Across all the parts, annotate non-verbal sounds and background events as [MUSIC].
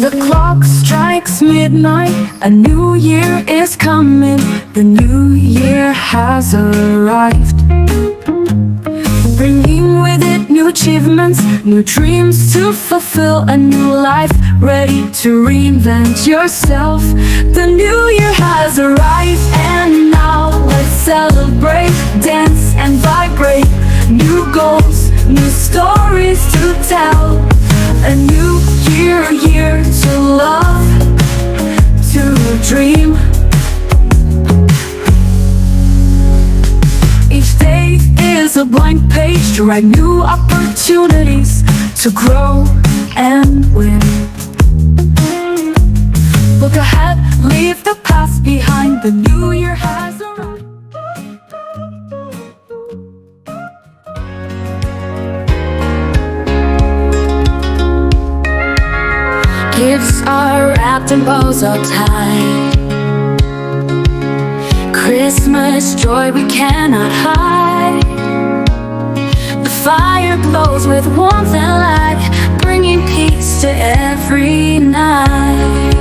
The clock strikes midnight, a new year is coming, the new year has arrived achievements, new dreams to fulfill, a new life ready to reinvent yourself. The new year has arrived, and now let's celebrate, dance, and vibrate. New goals, new stories to tell. A new year, year to love, to dream. A blank page to write new opportunities to grow and win. Look ahead, leave the past behind. The new year has arrived. Gifts are wrapped in bows of tie. Christmas joy we cannot hide fire glows with warmth and light, bringing peace to every night.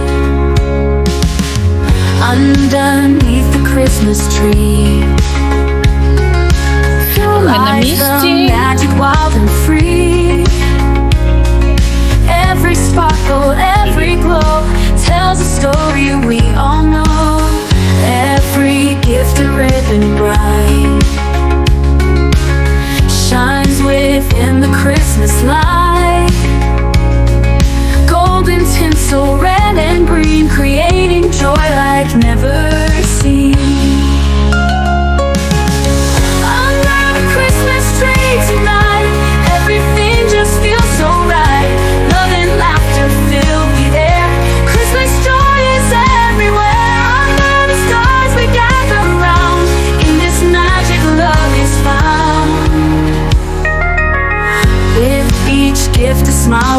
Underneath the Christmas tree, through the magic wild and free. Every spark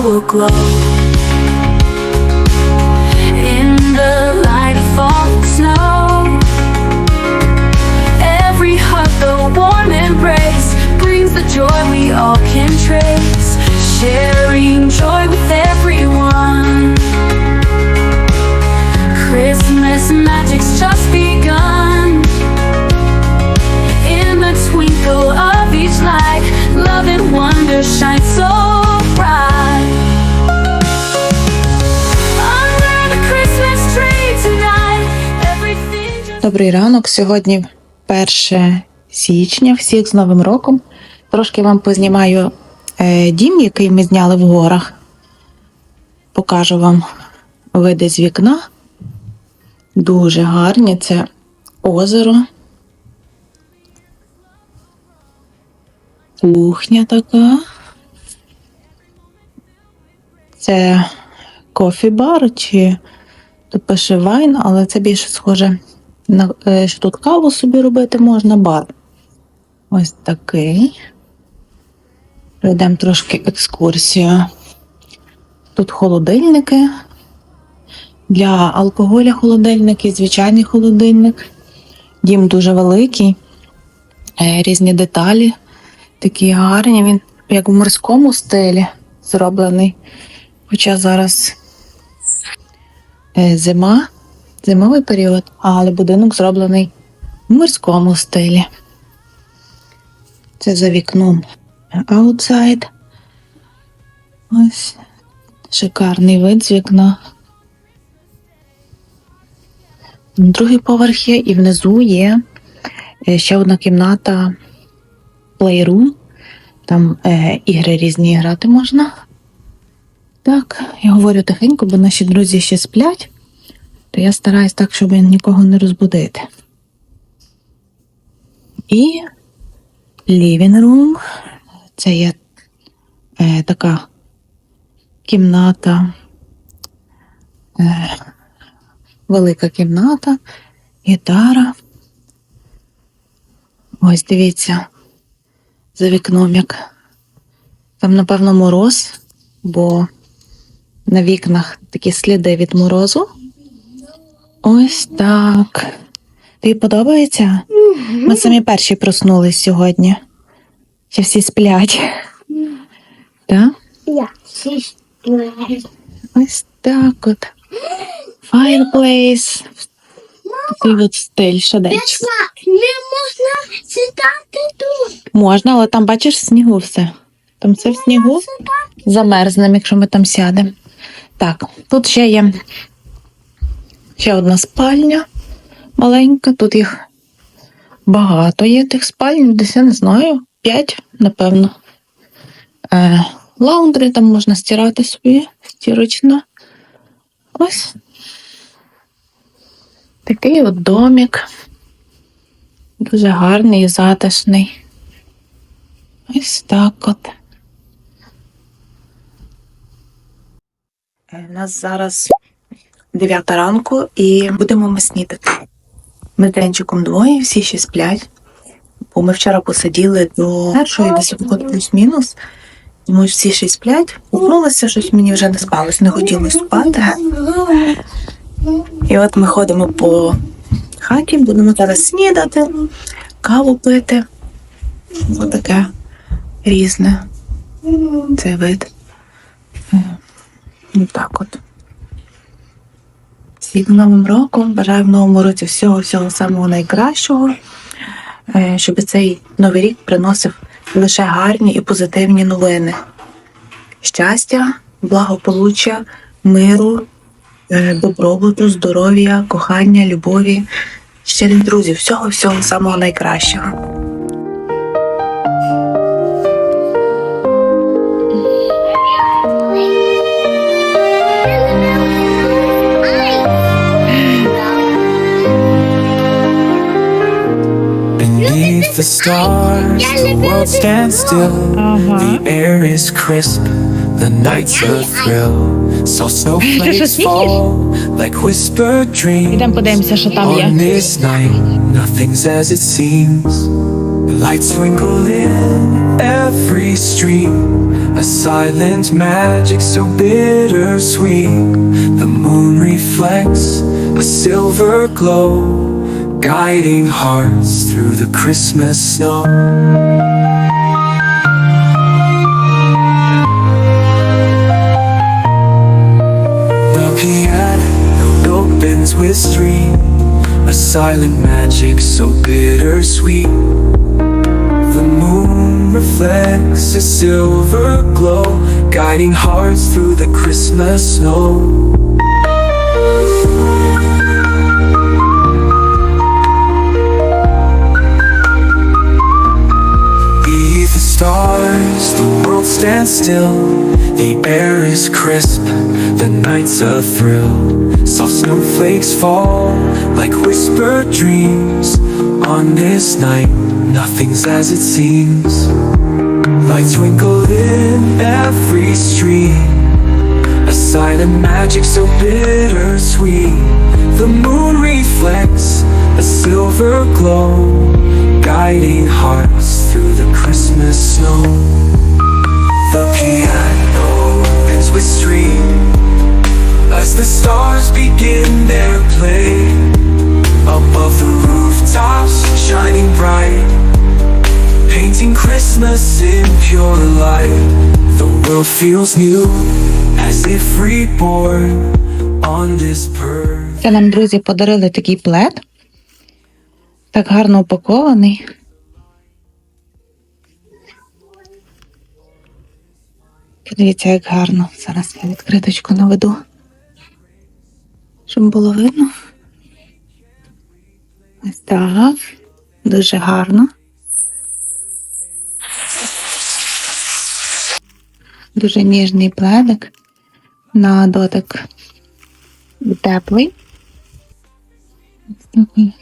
will glow. Добрий ранок. Сьогодні 1 січня. Всіх з Новим роком. Трошки вам познімаю е, дім, який ми зняли в горах. Покажу вам види з вікна. Дуже гарні. Це озеро. Кухня така. Це кофі-бар чи пише вайн, але це більше схоже що тут каву собі робити можна бар. Ось такий. Пройдемо трошки екскурсію. Тут холодильники. Для алкоголя холодильники, звичайний холодильник. Дім дуже великий. Е, Різні деталі. Такі гарні. Він як в морському стилі зроблений. Хоча зараз е, зима, зимовий період, але будинок зроблений в морському стилі. Це за вікном аутсайд. Ось шикарний вид з вікна. Другий поверх є, і внизу є е, ще одна кімната Playroom. Там е, ігри різні грати можна. Так, я говорю тихенько, бо наші друзі ще сплять, я стараюсь так, щоб нікого не розбудити. І living room. Це є е, така кімната, е, велика кімната, гітара. Ось дивіться, за вікном як. Там, напевно, мороз, бо на вікнах такі сліди від морозу. Ось так. Тобі подобається? Ми самі перші проснулись сьогодні. Ще всі сплять. Так? Я. Ось так от. Fireplace. Такий от стиль, шедечок. Не можна сідати тут. Можна, але там бачиш в снігу все. Там все в снігу. Замерзнемо, якщо ми там сядемо. Так, тут ще є ще одна спальня маленька. Тут їх багато є тих спальень, десь я не знаю, п'ять, напевно. Е, лаундри там можна стирати собі стірочно. Ось. Такий от домик. Дуже гарний і затишний. Ось так от. Е, У нас зараз 9 ранку і будемо ми снідати. Ми з Денчиком двоє, всі ще сплять. Бо ми вчора посиділи до першої, десь плюс-мінус. Ми всі ще сплять. Проснулася, щось мені вже не спалось, не хотілося спати. І от ми ходимо по хаті, будемо зараз снідати, каву пити. Отаке різне. Цей вид. Е, Ну так от. Всім новим роком. Бажаю в новому році всього, всього самого найкращого. Е, Щоб цей новий рік приносив лише гарні і позитивні новини. Щастя, благополуччя, миру, е, добробуту, здоров'я, кохання, любові, щирих друзів, всього, всього самого найкращого. Beneath the stars, the world stands still. The air is crisp, the nights a thrill. So snowflakes [LAUGHS] fall like whispered dreams. Ідемо подивимося, що там On є. this night, nothing's as it seems. The lights twinkle in every stream. A silent magic so bittersweet. The moon reflects a silver glow, guiding hearts through the Christmas snow. The piano opens with string, a silent magic so bittersweet. The moon reflects a silver glow, guiding hearts through the Christmas snow. Stars, the world stands still. The air is crisp, the night's a thrill. Soft snowflakes fall like whispered dreams. On this night, nothing's as it seems. Lights twinkle in every street. A silent magic so bittersweet. The moon reflects a silver glow, guiding hearts through the Christmas snow. The piano opens with string as the stars begin their play. Above the rooftops, shining bright, painting Christmas in pure light. The world feels new, as if reborn on this pearl. Це нам друзі подарили такий плед. Так гарно упакований. Подивіться, як гарно. Зараз я відкриточку наведу. Щоб було видно. Ось так. Дуже гарно. Дуже ніжний пледик. На дотик теплий. Ось такий.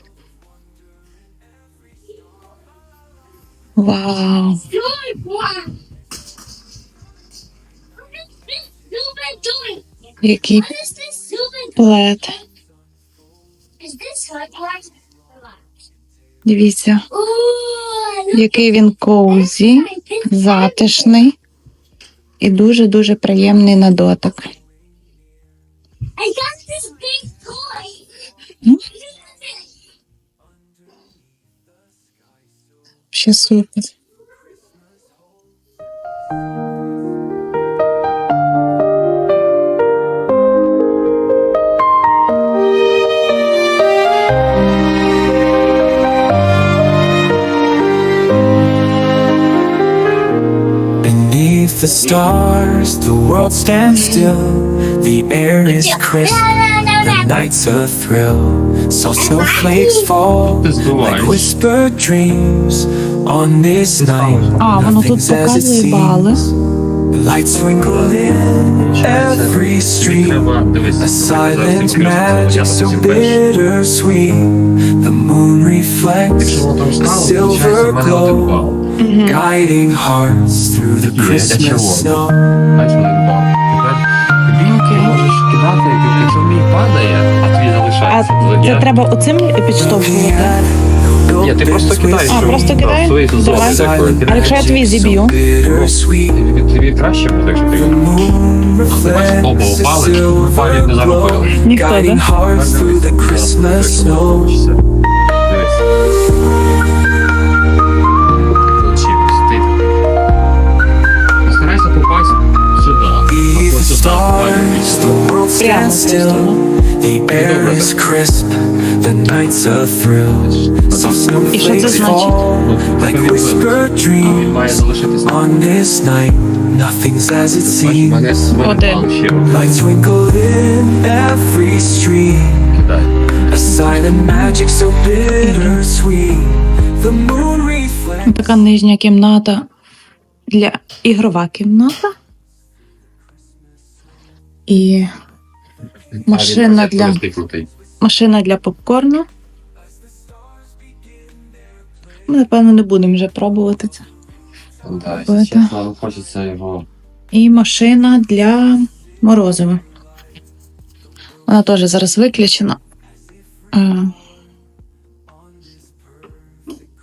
Вау! Який плед. Дивіться, який він коузі, затишний і дуже-дуже приємний на дотик. I got this big toy. Ще супер. Beneath the stars, the world stands still. The air is crisp, the night's a thrill. Soft snowflakes fall like whispered dreams. On this night, А, воно тут nothing's as it показує бали. seems. Lights twinkle in every street. Треба дивитися. A silent magic so bittersweet. The moon reflects a silver glow, guiding hearts through the Christmas snow. Бачиш, не впав. Тепер тобі ти можеш Кидати, якщо мій падає, а твій А це Я- треба оцим підштовхувати. Ні, ти просто кидаєш. А, просто кидаєш? свої Давай. А якщо я твій зіб'ю? Тобі- краще буде, якщо ти його оба reflects упали, не заробили. Ніхто. Дивись. Попасть сюди. Stands still. The air is crisp, the night's a thrill. Soft І що це snowflakes fall like whispered dreams. On this night, nothing's as it seems. Lights twinkle in every street. A silent magic so bittersweet. The moon reflects. Така нижня кімната для ігрова кімната. І Машина для- машина для попкорну. Ми, напевно, не будемо вже пробувати це. Да, чесно, хочеться його. І машина для морозива. Вона теж зараз виключена. Е,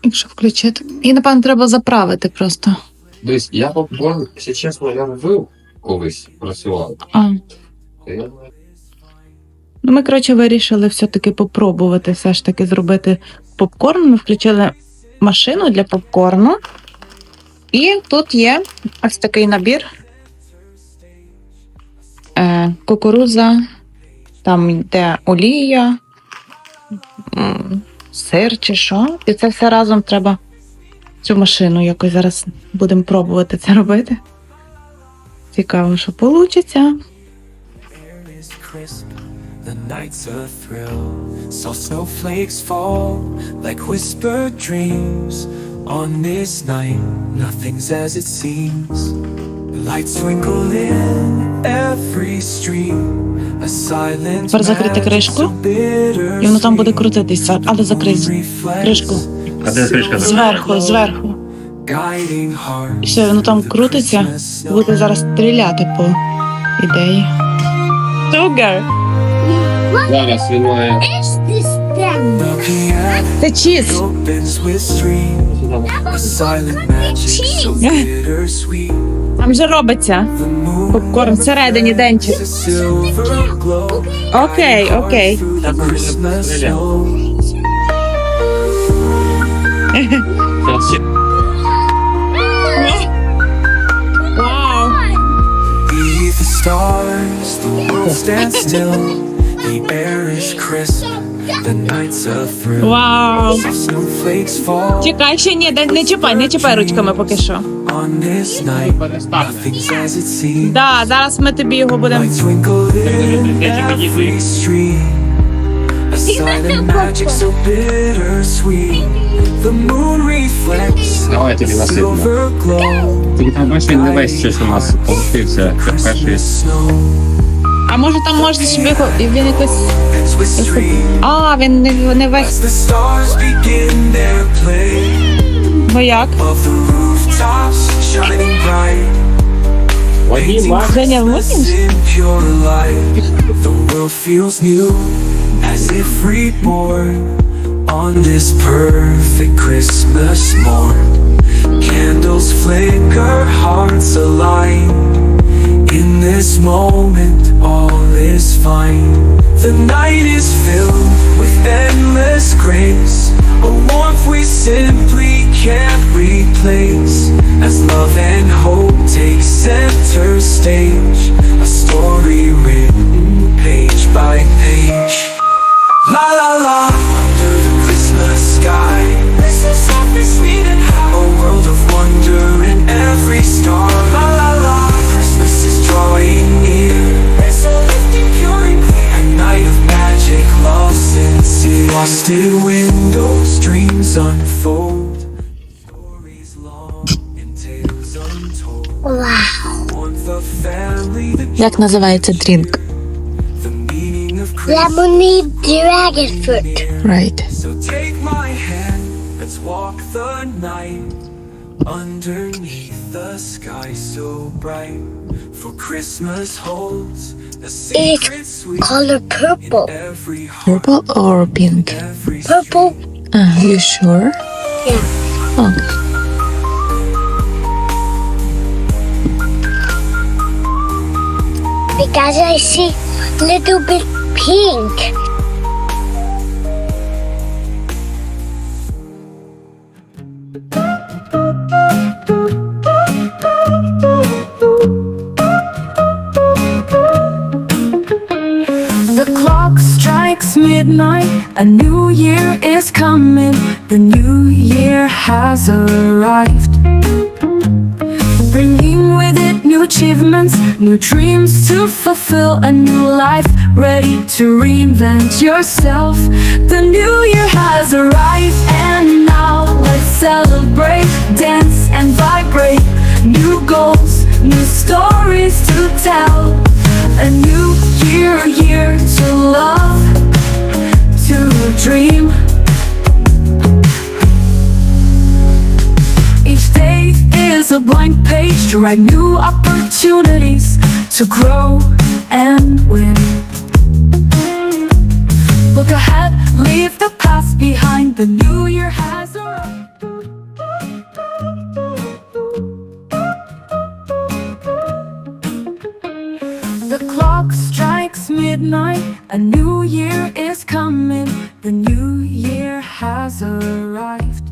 Якщо включити. І, напевно, треба заправити просто. Дивись, я попкорн, якщо чесно, я робив колись, працював. А. Я Ну, ми, коротше, вирішили все-таки попробувати все ж таки зробити попкорн. Ми включили машину для попкорну. І тут є ось такий набір. Е, кукуруза, там йде олія, сир чи що. І це все разом треба цю машину якось зараз будемо пробувати це робити. Цікаво, що вийде. The night's a thrill. Soft snowflakes fall like whispered dreams. On this night, nothing's as it seems. Lights twinkle in every street. A silent Тепер закрити кришку. І воно там буде крутитися, але закрий кришку. А де кришка? Зверху, зверху. І все, воно там крутиться, буде зараз стріляти по ідеї. Сугар! Зараз він має Це чіз! Там вже робиться попкорн всередині денчик. Окей, окей. The stars, the world stands still. Вау! Чекай, ще ні, не, не чіпай, не чіпай ручками поки що. Да, зараз ми тобі його будемо. [LAUGHS] The moon reflects Давай тобі glow. Тільки там бачиш, не весь щось у нас получився. Перший. Christmas snow А може там можна, щоб його він якось. ends with streams. А, він не, не As весь. the stars begin their play Бо як? above the rooftops, shining bright. Painting Женя, Christmas вмикнеш? in pure light. The world feels new, as if reborn on this perfect Christmas morn. Candles flicker, hearts align. This moment, all is fine. The night is filled with endless grace, a warmth we simply can't replace. as love and hope take center stage. A story written page by page. La la la, under the Christmas sky. Something sweet and high. A world of wonder in every star. sincere. Lost in windows, dreams unfold. Stories long and tales untold. Wow. Warmth of family, the Як називається дрінк? the meaning of Christmas. Lemonade dragon fruit. Right. So take my hand, let's walk the night underneath the sky so bright. For Christmas holds sweet Color purple. in every heart, Purple or pink? Purple. Ah, you sure? Yeah. Okay. Because I see little bit pink. Midnight, a new year is coming, the new year has arrived. Bringing with it new achievements, new dreams to fulfill, a new life ready to reinvent yourself. The new year has arrived, and now let's celebrate, dance, and vibrate. New goals, new stories to tell. A new year, year to love, dream. Each day is a blank page to write new opportunities to grow and win. Look ahead, leave the past behind. The new year has arrived. The clock strikes midnight, a new year is coming, the new year has arrived.